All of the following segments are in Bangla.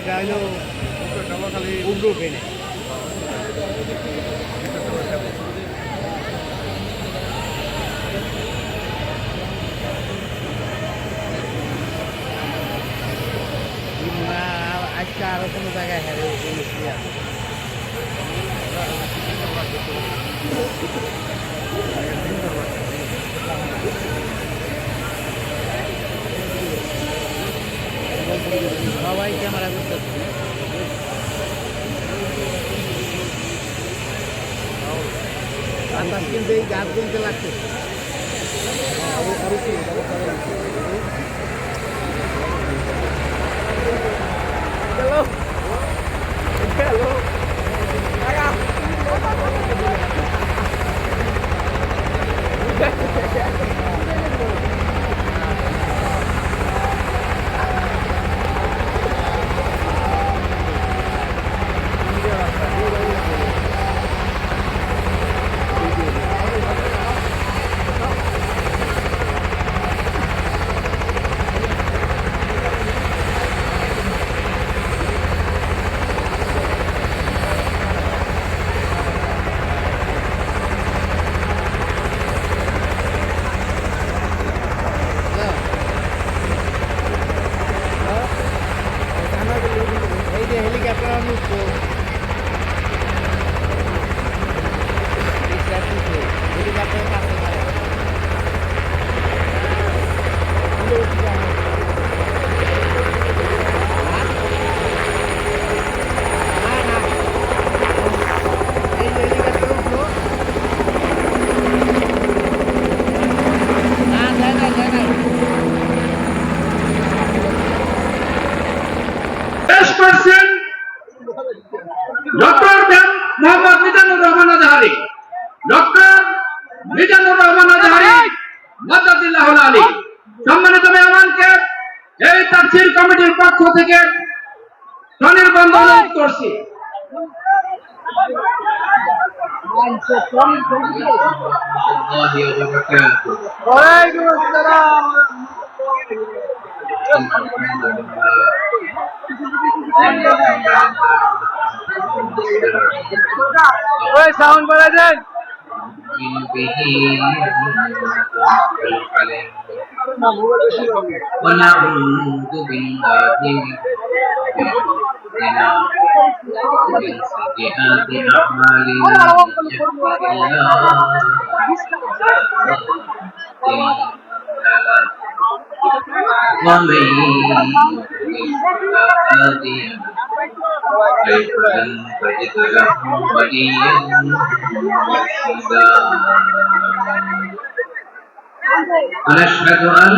এটা হলো খালি উগ্র পেনে আজকে আরো কোনো জায়গায় হেরে গেছি সবাই ক্যামেরা করতেছে বাতাস কিন্তু এই গাছ বলতে লাগছে। এই যে হেলিকপ্টার অনুষ্ঠ হেলিকপ্টার কাছে এই যে হেলিকপ্টার উঠল না যায় না যায় না পেশ করছেন ডক্টর মোহাম্মদ মিজানুর রহমান আজহারি ডক্টর মিজানুর রহমান আজহারি মদাদিল্লাহ আলী সম্মানিত মেহমানকে এই তাফসীর কমিটির পক্ষ থেকে স্বনির্বন্ধ অনুরোধ করছি ওই সাউন্ড বাড়াই দেন ونعوذ بالله من شرورنا ومن سيئات أعمالنا يهده الله ومن له فلن تجد له وليا مرشدا ونشهد أن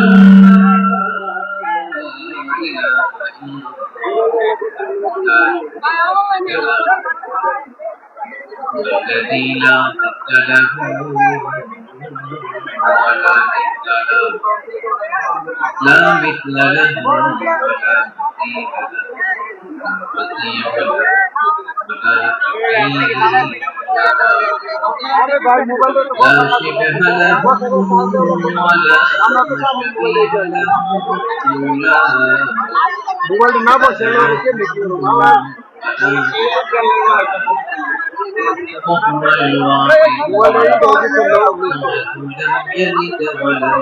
الذي لا ضد له ولا ند له لا مثل له ولا مثيل له بديع ولا شفيع لا شبه له ولا شبيه له ولا মোবাইলটা না বসে وهو الواحد لم يلد ولم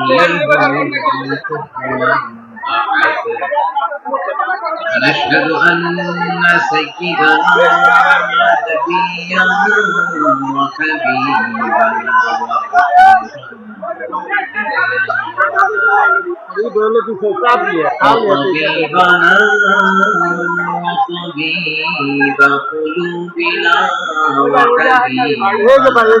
يولد ولم يكن له كفوا أحد ونشهد أن سيدنا ونبينا وحبيبنا وطبيبنا وطبيب قلوبنا وحبيبنا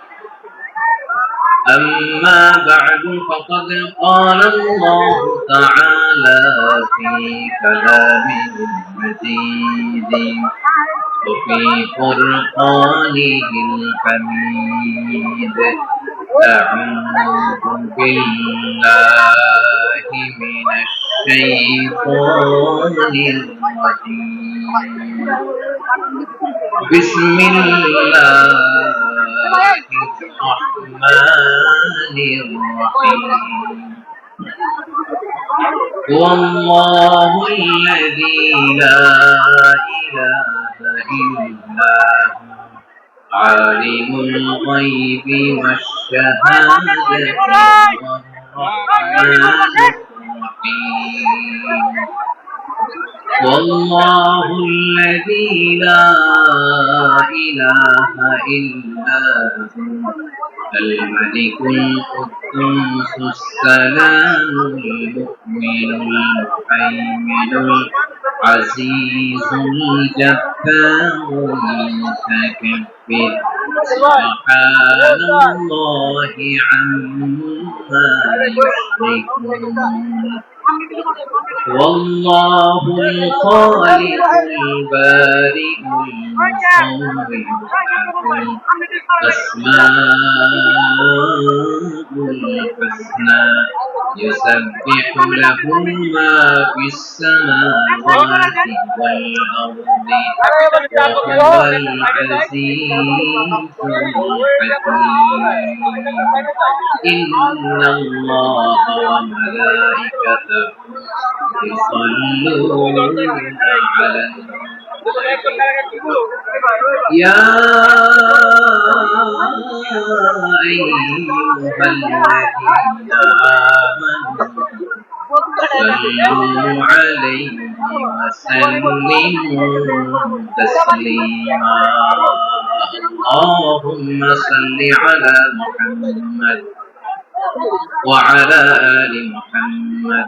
أما بعد فقد قال الله تعالى في كلامه المجيد وفي فرقانه الحميد. أعوذ بالله من الشيطان الرجيم بسم الله الرحمن الرحيم. هو الله الذي لا إله إلا هو عالم الغيب والشهادة. والله الذي لا إله إلا هو الملك القدوس السلام المؤمن المهيمن العزيز الجبار المتكبر. سبحان الله عما يشركون. والله الخالق البارئ المصور له الأسماء الحسنى يسبح له ما في السماوات والأرض وهو العزيز الحكيم إن الله وملائكته يا أيها صلوا عليه وسلموا تسليما. اللهم صل على محمد وعلى آل محمد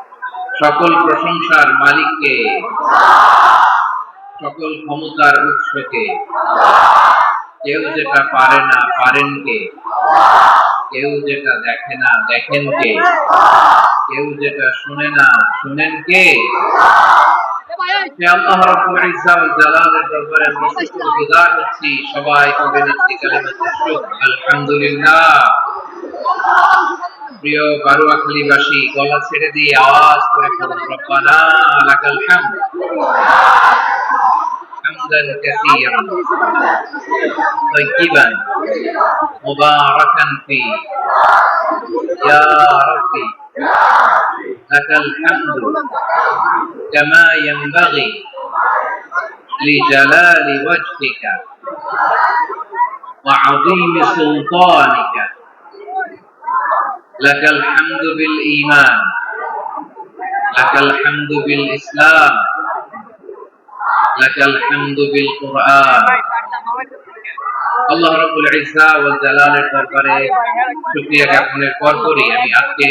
সকল প্রশংসার মালিককে, সকল ক্ষমতার উৎসকে, কেউ যেটা পারে না পারেন কে কেউ যেটা দেখে না দেখেন কে কেউ যেটা শুনে না শুনেন কে সবাই পড়ে নিচ্ছি কালিমাতুশ আলহামদুলিল্লাহ। প্রিয় বারুয়াখালীবাসী গলা ছেড়ে দিয়ে আওয়াজ করে পড়ুন রব্বানা লাকাল হামদ حمدا كثيرا طيبا مباركا فيه يا ربي لك الحمد كما ينبغي لجلال وجهك وعظيم سلطانك লাকাল হামদু বিল ঈমান, লাকাল হামদু বিল ইসলাম, লাকাল আল্লাহ রাব্বুল ইজ্জা ওয়াল জালালের দরবারে শুকরিয়া জ্ঞাপনের পরপরই আমি আজকে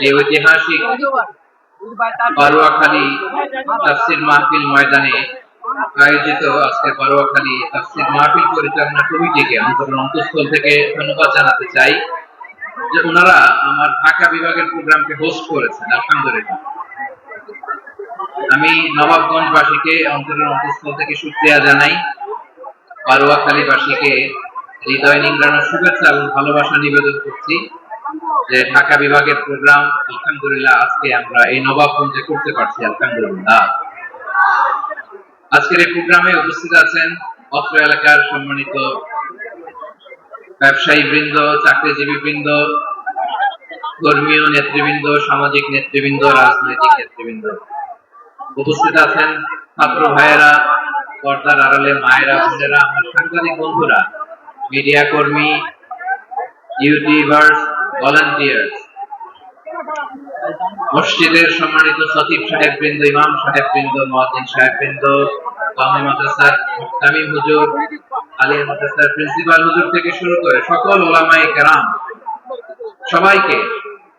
যে ঐতিহাসিক পরোয়াখালী তাফসীর মাহফিল ময়দানে আয়োজিত আজকে পরোয়াখালী তাফসীর মাহফিল পরিচালনা কমিটিকে অন্তর অন্তঃস্থল থেকে ধন্যবাদ জানাতে চাই। যে ওনারা আমার ঢাকা বিভাগের প্রোগ্রামকে হোস্ট করেছেন, আলহামদুলিল্লাহ। আমি নবাবগঞ্জবাসীকে অন্তরের অন্তঃস্থল থেকে শুক্রিয়া জানাই। বারুয়াখালীবাসীকে হৃদয় নিংড়ানোর শুভেচ্ছা এবং ভালোবাসা নিবেদন করছি যে ঢাকা বিভাগের প্রোগ্রাম, আলহামদুলিল্লাহ, আজকে আমরা এই নবাবগঞ্জে করতে পারছি, আলহামদুলিল্লাহ। আজকের এই প্রোগ্রামে উপস্থিত আছেন অত্র এলাকার সম্মানিত ব্যবসায়ী বৃন্দ, চাকরিজীবী বৃন্দ, ধর্মীয় নেতৃবৃন্দ, সামাজিক নেতৃবৃন্দ, রাজনৈতিক নেতৃবৃন্দ। উপস্থিত আছেন ছাত্র ভাইয়েরা, পর্দার আড়ালে মায়েরা, বোনেরা, আমার সাংবাদিক বন্ধুরা, মিডিয়া কর্মী, ইউটিউবার্স, ভলান্টিয়ার্স। মসজিদের সম্মানিত সচিব সাহেব বৃন্দ, ইমাম সাহেব বৃন্দ মহাদিন সাহেব বৃন্দ মাদ্রাসার তামিম হুজুর আলিয়া মাদ্রাসার প্রিন্সিপাল হুজুর থেকে শুরু করে সকল ওলামায়ে কেরাম সবাইকে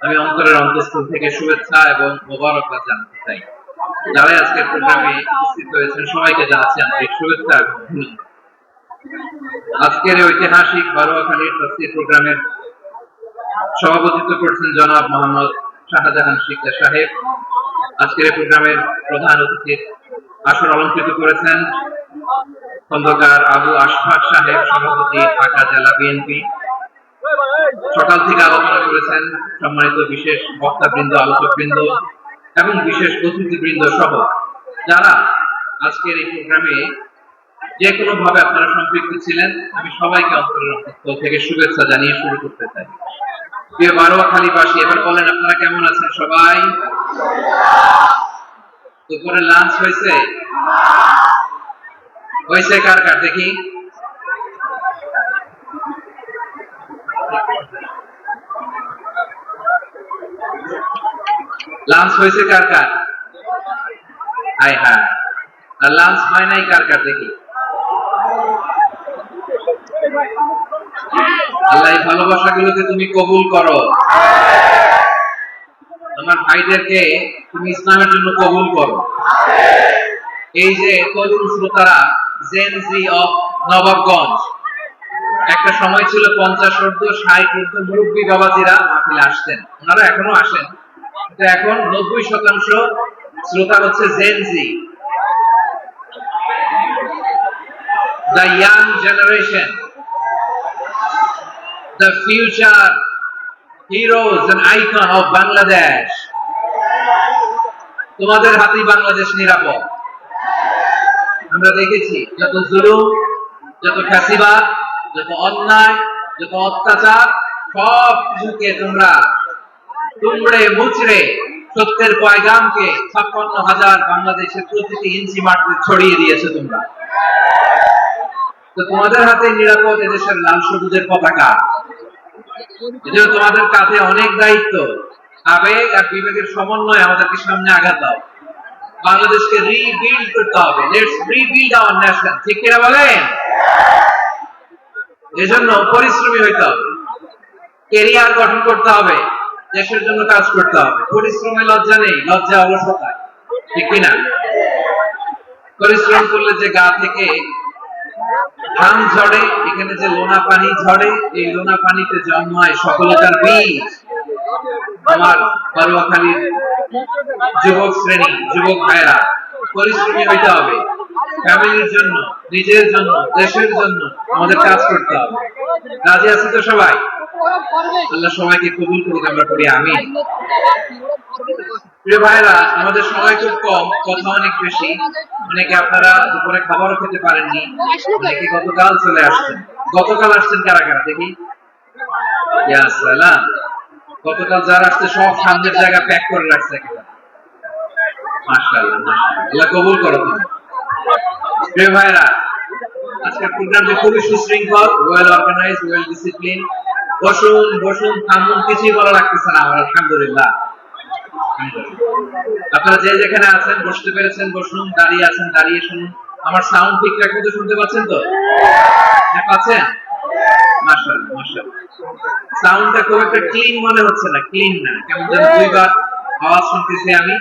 আমি অন্তরের অন্তঃস্থল থেকে শুভেচ্ছা এবং মোবারকবাদ চাই। যারা আজকের প্রোগ্রামে উপস্থিত হয়েছেন সবাইকে জানাচ্ছি আন্তরিক শুভেচ্ছা এবং ধন্যবাদ আজকের ঐতিহাসিক প্রোগ্রামের সভাপতিত্ব করছেন জনাব মোহাম্মদ শাহজাহান শিকদার সাহেব। আজকের প্রোগ্রামের প্রধান অতিথির আসর অলঙ্কৃত করেছেন খন্দকার আবু আশফাক সাহেব সভাপতি, ঢাকা জেলা বিএনপি সকাল থেকে আলোচনা করেছেন সম্মানিত বিশেষ বক্তাবৃন্দ, আলোচকবৃন্দ এবং বিশেষ অতিথিবৃন্দ সহ যারা আজকের এই প্রোগ্রামে যে কোনো ভাবে আপনারা সম্পৃক্ত ছিলেন, আমি সবাইকে অন্তরের অন্তঃস্থল থেকে শুভেচ্ছা জানিয়ে শুরু করতে চাই। প্রিয় বারোয়াখালীবাসী এবার বলেন আপনারা কেমন আছেন সবাই? দুপুরে লাঞ্চ হয়েছে? হয়েছে কার কার? দেখি। লাঞ্চ হয়েছে কার কার? হাই হ্যাঁ। আর লাঞ্চ হয় নাই কার কার? দেখি। আল্লাহ এই ভালোবাসাগুলোকে তুমি কবুল করো। তোমার ভাইদেরকে তুমি ইসলামের জন্য কবুল করো। এই যে তরুণ শ্রোতারা জেন জি অফ নবাবগঞ্জ। একটা সময় ছিল পঞ্চাশ ঊর্ধ্ব ষাট ঊর্ধ্ব মুরব্বী বাবাজিরা মাহফিলে আসতেন। ওনারা এখনও আসেন। কিন্তু এখন নব্বই শতাংশ শ্রোতা হচ্ছে gen the the young the future heroes and icon of Bangladesh. তোমাদের হাতেই বাংলাদেশ নিরাপদ। আমরা দেখেছি যত জুলুম, যত ফ্যাসিবাদ, যত অন্যায়, যত অত্যাচার, সব কিছুকে তোমরা তুমড়ে মুচড়ে সত্যের পয়গামকে ছাপ্পান্ন হাজার বাংলাদেশের প্রতিটি ইঞ্চি মাটিতে ছড়িয়ে দিয়েছে তোমরা। তো তোমাদের হাতে নিরাপদ এদেশের লাল সবুজের পতাকা। তোমাদের কাঁধে অনেক দায়িত্ব, আবেগ আর বিবেকের সমন্বয় আমাদেরকে সামনে আঘাত দাও। বাংলাদেশকে রিবিল্ড করতে হবে। লেটস রিবিল্ড আওয়ার ন্যাশন ঠিক কিনা বলেন? এজন্য পরিশ্রমী হইতে হবে। কেরিয়ার গঠন করতে হবে। দেশের জন্য কাজ করতে হবে। পরিশ্রমে লজ্জা নেই। লজ্জা অলসতায়। ঠিক কিনা? পরিশ্রম করলে যে গা থেকে ধান ঝরে, এখানে যে লোনা পানি ঝরে, এই লোনা পানিতে জন্মায় সফলতার বীজ। আমার বারুয়াখালীর যুবক শ্রেণি, যুবক ভাইরা পরিশ্রমী হইতে হবে। ফ্যামিলির জন্য, নিজের জন্য, দেশের জন্য আমাদের কাজ করতে হবে। রাজি আছি তো সবাই? আল্লাহ সবাইকে কবুল করুক, আমরা করি আমি প্রিয় ভাইরা আমাদের সময় খুব কম, কথা অনেক বেশি। অনেকে আপনারা দুপুরে খাবারও খেতে পারেননি। অনেকে গতকাল চলে আসছেন। গতকাল আসছেন কারা কারা? দেখি। ইয়া গতকাল যারা আসছে সব সামনের জায়গা প্যাক করে রাখছে কবুল করো তুমি। ভাইরা আজকের প্রোগ্রামটি খুবই সুশৃঙ্খল ওয়েল অর্গানাইজ ওয়েল ডিসিপ্লিন বসুন বসুন, থামুন, কিছুই বলা লাগতেছে না আমার, আলহামদুলিল্লাহ। আপনারা যে যেখানে আছেন, বসতে পেরেছেন, বসুন, দাঁড়িয়ে আছেন, দাঁড়িয়ে শুনুন। আমার সাউন্ড ঠিকঠাক মতো শুনতে পাচ্ছেন তো? হ্যাঁ পাচ্ছেন? মাশাআল্লাহ মাশাআল্লাহ। সাউন্ডটা খুব একটা ক্লিন মনে হচ্ছে না ক্লিন না। কেমন যেন দুইবার আওয়াজ শুনতেছি আমি।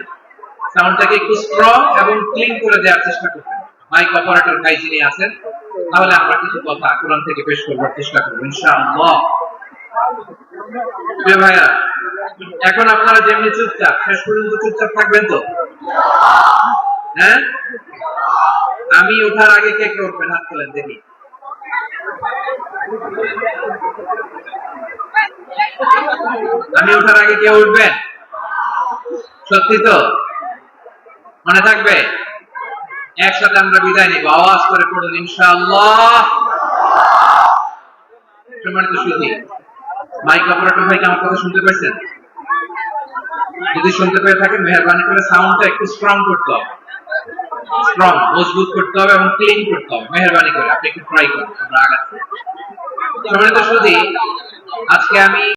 সাউন্ডটাকে একটু স্ট্রং এবং ক্লিন করে দেওয়ার চেষ্টা করবেন। মাইক অপারেটর ভাই যিনি আছেন তাহলে আমরা কিছু কথা কোরআন থেকে পেশ করবার চেষ্টা করব ইনশাআল্লাহ। ভাইয়া এখন আপনারা যেমনি চুপচাপ শেষ পর্যন্ত চুপচাপ থাকবেন তো? হ্যাঁ? আমি ওঠার আগে কে কে উঠবেন হাত তোলেন দেখি। আমি ওঠার আগে কে উঠবেন সত্যি তো? মনে থাকবে? একসাথে আমরা বিদায় নিব। আওয়াজ করে পড়ুন, ইনশাআল্লাহ। সম্মানিত সুধী, মাইক অপারেটর ভাই আমার কথা শুনতে পাচ্ছেন যদি শুনতে পেয়ে থাকেন, মেহরবানি করে সাউন্ডটা একটু স্ট্রং করতে হবে। স্ট্রং মজবুত করতে হবে এবং ক্লিন করতে হবে। মেহরবানি করে, আপনি একটু ট্রাই করুন, আমরা আগাচ্ছি। আজকে আমি